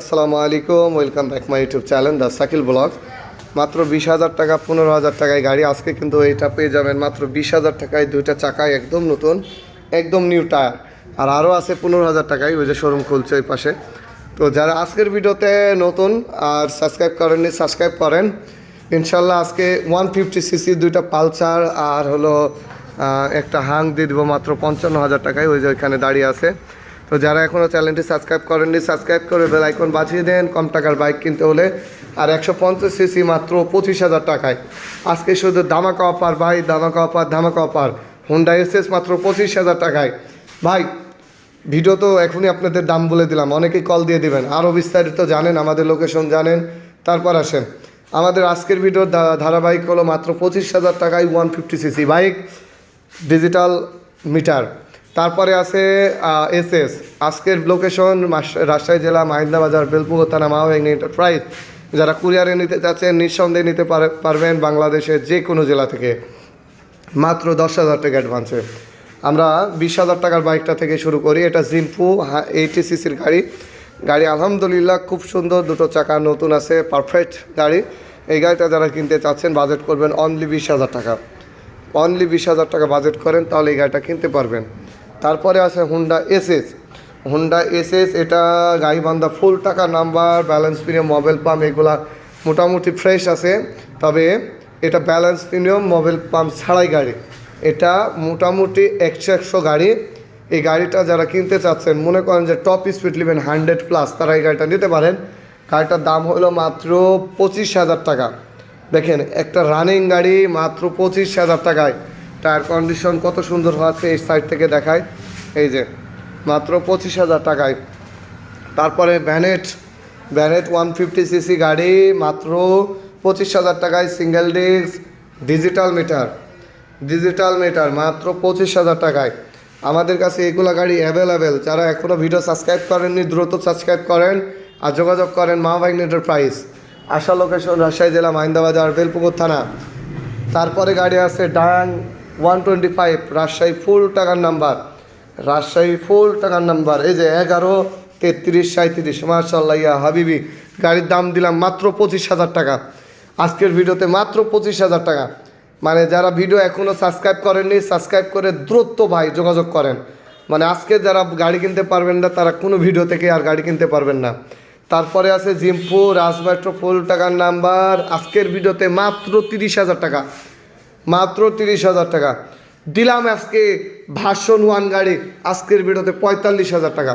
আসসালামু আলাইকুম welcome back my YouTube channel the Shakil vlog মাত্র বিশ হাজার টাকা, পনেরো হাজার টাকায় গাড়ি। আজকে কিন্তু এটা পেয়ে যাবেন মাত্র বিশ হাজার টাকায় দুইটা চাকায়, একদম নতুন, একদম নিউ টায়ার আর আরও আছে পনেরো হাজার টাকায়, ওই যে শোরুম খুলছে ওই পাশে। তো যারা আজকের ভিডিওতে নতুন আর সাবস্ক্রাইব করেননি সাবস্ক্রাইব করেন। ইনশাল্লাহ আজকে ওয়ান ফিফটি সিসি, দুইটা পালসার আর হলো একটা হাং দিয়ে দেবো মাত্র পঞ্চান্ন হাজার টাকায়, ওই যে ওইখানে দাঁড়িয়ে আছে। তো যারা এখনও চ্যানেলটি সাবস্ক্রাইব করেননি, সাবস্ক্রাইব করে বেল আইকন বাজিয়ে দেন। কম টাকার বাইক কিনতে হলে আর একশো পঞ্চাশ সিসি মাত্র পঁচিশ হাজার টাকায়। আজকে শুধু ধামাকা অফার ভাই, ধামাকা অফার ধামাকা অফার। হোন্ডা এসএস মাত্র পঁচিশ হাজার টাকায়। ভাই, ভিডিও তো এখনই আপনাদের দাম বলে দিলাম, অনেকেই কল দিয়ে দিবেন। আরও বিস্তারিত জানেন, আমাদের লোকেশন জানেন, তারপর আসেন। আমাদের আজকের ভিডিওর ধারাবাহিক হলো মাত্র পঁচিশ হাজার টাকায় one fifty CC bike digital meter তারপরে আছে এসএস আজকের লোকেশন রাজশাহী জেলা মাহিন্দা বাজার বেলপুর থানা মাহবাহিনী এন্টারপ্রাইজ যারা কুরিয়ারে নিতে চাচ্ছেন, নিঃসন্দেহে নিতে পারে- পারবেন বাংলাদেশের যে কোনো জেলা থেকে। মাত্র দশ হাজার টাকা অ্যাডভান্সে আমরা বিশ হাজার টাকার বাইকটা থেকে শুরু করি। এটা জিম্পু এইটি সিসির গাড়ি। গাড়ি আলহামদুলিল্লাহ খুব সুন্দর, দুটো চাকা নতুন আছে পারফেক্ট গাড়ি। এই গাড়িটা যারা কিনতে চাচ্ছেন বাজেট করবেন অনলি বিশ হাজার টাকা। অনলি বিশ হাজার টাকা বাজেট করেন, তাহলে এই গাড়িটা কিনতে পারবেন। তারপরে আছে হুন্ডা এসএস হুন্ডা এসএস এটা গাইবান্ধা ফুল টাকা number balance premium mobile pump এগুলা মোটামুটি ফ্রেশ আছে। তবে এটা ব্যালেন্স প্রিমিয়াম মোবাইল পাম্প ছাড়াই গাড়ি। এটা মোটামুটি একশো একশো গাড়ি। এই গাড়িটা যারা কিনতে চাচ্ছেন, মনে করেন যে টপ স্পিড নেবেন হান্ড্রেড প্লাস তারা এই গাড়িটা নিতে পারেন। গাড়িটার দাম হলো মাত্র পঁচিশ হাজার টাকা। দেখেন, একটা রানিং গাড়ি মাত্র পঁচিশ হাজার টাকায়। টায়ার কন্ডিশন কত সুন্দর হচ্ছে এই সাইড থেকে দেখায় এই যে, মাত্র পঁচিশ হাজার টাকায়। তারপরে ভ্যানেট ভ্যানেট ওয়ান ফিফটি সিসি গাড়ি, মাত্র পঁচিশ হাজার টাকায় single disc digital meter digital meter মাত্র পঁচিশ হাজার টাকায়। আমাদের কাছে এগুলো গাড়ি অ্যাভেলেবেল যারা এখনও ভিডিও সাবস্ক্রাইব করেননি, দ্রুত সাবস্ক্রাইব করেন আর যোগাযোগ করেন মা বাইক এন্টারপ্রাইজ আশা লোকেশন রাজশাহী জেলা মাহিন্দাবাজার বেলপুকুর থানা। তারপরে গাড়ি আছে Dayang one twenty five Rajshahi full টাকার নাম্বার। রাজশাহী ফুল টাকার নাম্বার, এই যে এগারো, তেত্রিশ সাঁত্রিশ মার্শাল্লাহ ইয়া হাবিবি, গাড়ির দাম দিলাম মাত্র পঁচিশ হাজার টাকা। আজকের ভিডিওতে মাত্র পঁচিশ হাজার টাকা। মানে যারা ভিডিও এখনও সাবস্ক্রাইব করেননি, সাবস্ক্রাইব করে দ্রুত ভাই যোগাযোগ করেন। মানে আজকে যারা গাড়ি কিনতে পারবেন না, তারা কোনো ভিডিও থেকে আর গাড়ি কিনতে পারবেন না। তারপরে আছে জিম্পু রাজমেট্রো ফুল টাকার নাম্বার। আজকের ভিডিওতে মাত্র তিরিশ হাজার টাকা। মাত্র তিরিশ হাজার টাকা। দিলাম আজকে ভার্সন ওয়ান গাড়ি, আজকের ভিডিওতে পঁয়তাল্লিশ হাজার টাকা।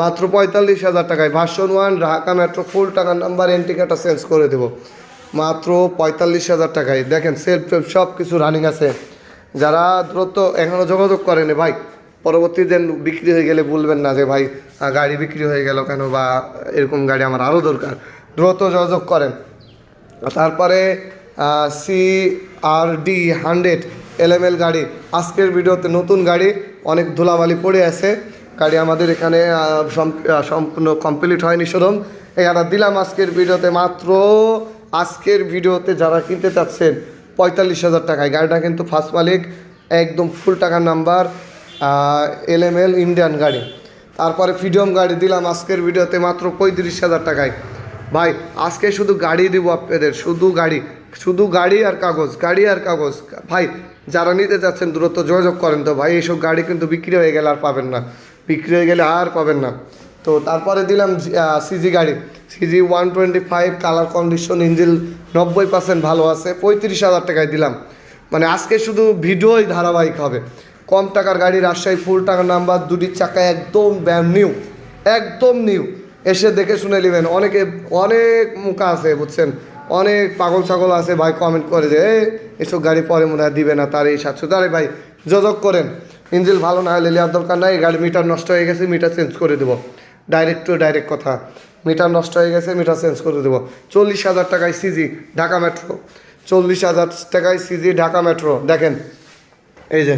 মাত্র পঁয়তাল্লিশ হাজার টাকায় version one, Dhaka metro full টাকার নাম্বার এন্টিকাটা চেঞ্জ করে দেবো। মাত্র পঁয়তাল্লিশ হাজার টাকায়। দেখেন সেলফ সব কিছু রানিং আছে। যারা দ্রুত এখনও যোগাযোগ করেনি, ভাই, পরবর্তী দিন বিক্রি হয়ে গেলে বলবেন না যে, ভাই গাড়ি বিক্রি হয়ে গেল কেন বা এরকম গাড়ি আমার আরও দরকার। দ্রুত যোগাযোগ করেন। তারপরে C R D hundred LML গাড়ি। আজকের ভিডিওতে নতুন গাড়ি, অনেক ধুলাবালি পড়ে আছে। গাড়ি আমাদের এখানে সম্পূর্ণ কমপ্লিট হয়নি শোরুম। এখানে দিলাম আজকের ভিডিওতে মাত্র, আজকের ভিডিওতে যারা কিনতে চাচ্ছেন, পঁয়তাল্লিশ হাজার টাকায়। গাড়িটা কিন্তু ফার্স্ট মালিক, একদম ফুল টাকার নাম্বার এলএমএল ইন্ডিয়ান গাড়ি। তারপরে ফ্রিডম গাড়ি দিলাম আজকের ভিডিওতে মাত্র পঁয়ত্রিশ হাজার টাকায়। ভাই, আজকে শুধু গাড়ি দিব আপনাদের, শুধু গাড়ি। শুধু গাড়ি আর কাগজ, গাড়ি আর কাগজ। ভাই, যারা নিতে চাচ্ছেন দ্রুত যোগাযোগ করেন তো ভাই, এইসব গাড়ি কিন্তু বিক্রি হয়ে গেলে আর পাবেন না। বিক্রি হয়ে গেলে আর পাবেন না। তো তারপরে দিলাম সিজি গাড়ি। CG one twenty five colour condition engine নব্বই পার্সেন্ট ভালো আছে, পঁয়ত্রিশ হাজার টাকায় দিলাম। মানে আজকে শুধু ভিডিওই ধারাবাহিক হবে। কম টাকার গাড়ি, রাজশাহী ফুল টাকার নাম্বার দুটি চাকা একদম নিউ একদম নিউ এসে দেখে শুনে নেবেন। অনেকে, অনেক মুখা আছে, বুঝছেন? অনেক পাগল ছাগল আছে ভাই কমেন্ট করে যে "এ, এসব গাড়ি পরে মনে হয় দিবে না তার এই সাতশো। তারে ভাই যোগাযোগ করেন। ইঞ্জিল ভালো না হলে নেওয়ার দরকার নাই গাড়ি মিটার নষ্ট হয়ে গেছে মিটার চেঞ্জ করে দেবো। ডাইরেক্ট টু ডাইরেক্ট কথা। মিটার নষ্ট হয়ে গেছে মিটার চেঞ্জ করে দেবো। চল্লিশ হাজার টাকায় সিজি ঢাকা মেট্রো চল্লিশ হাজার টাকায় সিজি ঢাকা মেট্রো দেখেন এই যে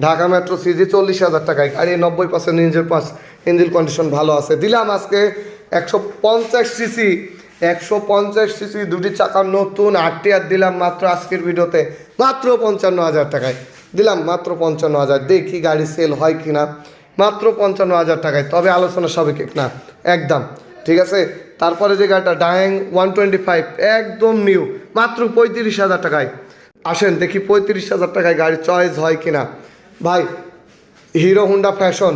ঢাকা মেট্রো সিজি চল্লিশ হাজার টাকায়। গাড়ি নব্বই percent engine pass engine condition ভালো আছে। দিলাম আজকে একশো পঞ্চাশ সিসি একশো পঞ্চাশ সিসি, দুটি চাকার নতুন, আটটি আর দিলাম মাত্র আজকের ভিডিওতে। মাত্র পঞ্চান্ন হাজার টাকায়। দিলাম মাত্র পঞ্চান্ন হাজার। দেখি গাড়ি সেল হয় কি না মাত্র পঞ্চান্ন হাজার টাকায়। তবে আলোচনা সাপেক্ষে না। একদম। ঠিক আছে? তারপরে যে গাড়িটা ডায়াং ওয়ান টোয়েন্টি ফাইভ, একদম নিউ মাত্র পঁয়ত্রিশ হাজার টাকায়। আসেন, দেখি পঁয়ত্রিশ হাজার টাকায় গাড়ি চয়েস হয় কি না ভাই, হিরো হুন্ডা ফ্যাশন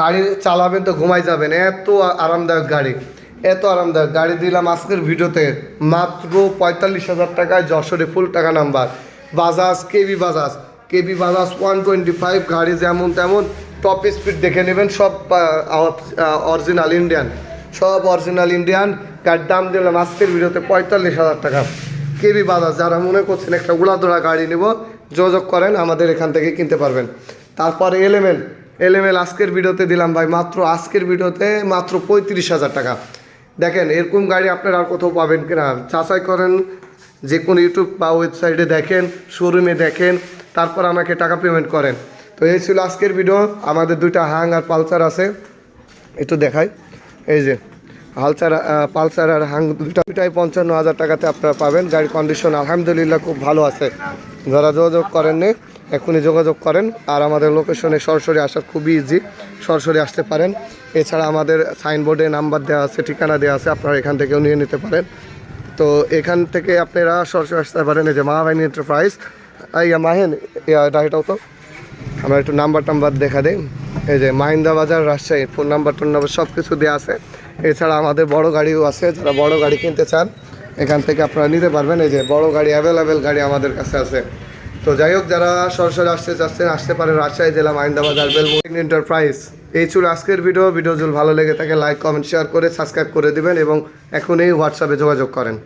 গাড়ি চালাবেন তো ঘুমাই যাবেন। এত আরামদায়ক গাড়ি। এত আরামদায়ক। গাড়ি দিলাম আজকের ভিডিওতে মাত্র পঁয়তাল্লিশ হাজার টাকায় যশোরে ফুল টাকা number. Bajaj KB Bajaj. KB Bajaj one twenty five, গাড়ি যেমন তেমন টপ স্পিড দেখে নেবেন, সব অরিজিনাল ইন্ডিয়ান সব অরিজিনাল ইন্ডিয়ান গাড়ির দাম দিলাম আজকের ভিডিওতে পঁয়তাল্লিশ হাজার টাকা। কেবি বাজাজ, যারা মনে করছেন একটা উড়াধরা গাড়ি নেব, যোগাযোগ করেন, আমাদের এখান থেকে কিনতে পারবেন। তারপর এলএমএল এলএমএল আজকের ভিডিওতে দিলাম ভাই, মাত্র আজকের ভিডিওতে মাত্র পঁয়ত্রিশ হাজার টাকা। দেখেন, এরকম গাড়ি আপনারা আর কোথাও পাবেন কিনা? যাচাই করেন যে কোনো ইউটিউব বা ওয়েবসাইটে দেখেন, শোরুমে দেখেন, তারপর আমাকে টাকা পেমেন্ট করেন। তো এই ছিল আজকের ভিডিও আমাদের দুইটা হাং আর পালসার আছে। একটু দেখাই। এই যে, হালসার পালসার আর হাং দুটা দুটাই পঞ্চান্ন হাজার টাকাতে আপনারা পাবেন। গাড়ির কন্ডিশন আলহামদুলিল্লাহ খুব ভালো আছে। যারা যোগাযোগ করেননি এখনই যোগাযোগ করেন আর আমাদের লোকেশনে সরাসরি আসার খুবই ইজি সরাসরি আসতে পারেন। এছাড়া আমাদের সাইনবোর্ডে নাম্বার দেওয়া আছে, ঠিকানা দেওয়া আছে, আপনারা এখান থেকেও নিয়ে নিতে পারেন। তো এখান থেকে আপনারা সরাসরি আসতে পারেন, এই যে মাহাবাহিনী এন্টারপ্রাইজ ইয়া, মাহেন ডাইটাও তো। আমরা একটু নাম্বার টাম্বার দেখা দিই। এই যে Mahinda Bazar, Rajshahi phone number tone number সব কিছু দেওয়া আছে। এছাড়া আমাদের বড় গাড়িও আছে, যারা বড় গাড়ি কিনতে চান, এখান থেকে আপনারা নিতে পারবেন। এই যে বড় গাড়ি অ্যাভেলেবেল গাড়ি আমাদের কাছে আছে। তো যাই হোক, যারা সরাসরি আসতে চাচ্ছেন, আসতে পারে রাজশাহী জেলা মাইন্দাবাদ আর এন্টারপ্রাইজ। এই ছিল আজকের ভিডিও। ভিডিও যদি ভালো লেগে থাকে লাইক কমেন্ট শেয়ার করে সাবস্ক্রাইব করে দিবেন এবং এখনই হোয়াটসঅ্যাপে যোগাযোগ করেন।